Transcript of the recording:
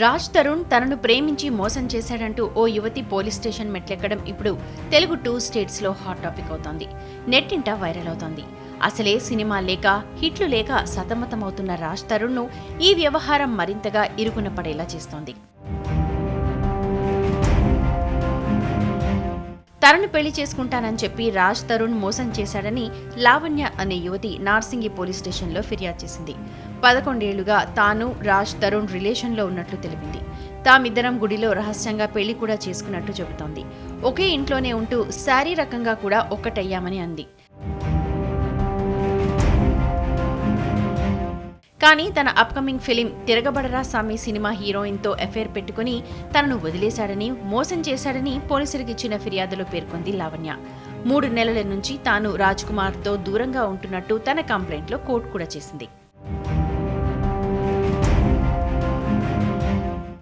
రాజ్ తరుణ్ తనను ప్రేమించి మోసం చేశాడంటూ ఓ యువతి పోలీస్ స్టేషన్ మెట్లెక్కడం ఇప్పుడు తెలుగు టూ స్టేట్స్లో హాట్ టాపిక్ అవుతోంది. నెట్టింట వైరల్ అవుతోంది. అసలే సినిమా లేక హిట్లు లేక సతమతమవుతున్న రాజ్ తరుణ్ను ఈ వ్యవహారం మరింతగా ఇరుకున పడేలా చేస్తోంది. తనను పెళ్ళి చేసుకుంటానని చెప్పి రాజ్ తరుణ్ మోసం చేశాడని లావణ్య అనే యువతి నార్సింగి పోలీస్ స్టేషన్లో ఫిర్యాదు చేసింది. పదకొండేళ్ళుగా తాను రాజ్ తరుణ్ రిలేషన్లో ఉన్నట్లు తెలిపింది. తామిద్దరం గుడిలో రహస్యంగా పెళ్ళి కూడా చేసుకున్నట్టు చెబుతోంది. ఒకే ఇంట్లోనే ఉంటూ శారీరకంగా కూడా ఒక్కటయ్యామని అంది. కానీ తన అప్కమింగ్ ఫిలిం తిరగబడరా సామి సినిమా హీరోయిన్తో అఫేర్ పెట్టుకుని తనను వదిలేశాడని మోసం చేశాడని పోలీసులకు ఇచ్చిన ఫిర్యాదులో పేర్కొంది లావణ్య. మూడు నెలల నుంచి తాను రాజ్ కుమార్తో దూరంగా ఉంటున్నట్టు తన కంప్లైంట్లో కోర్టు కూడా చేసింది.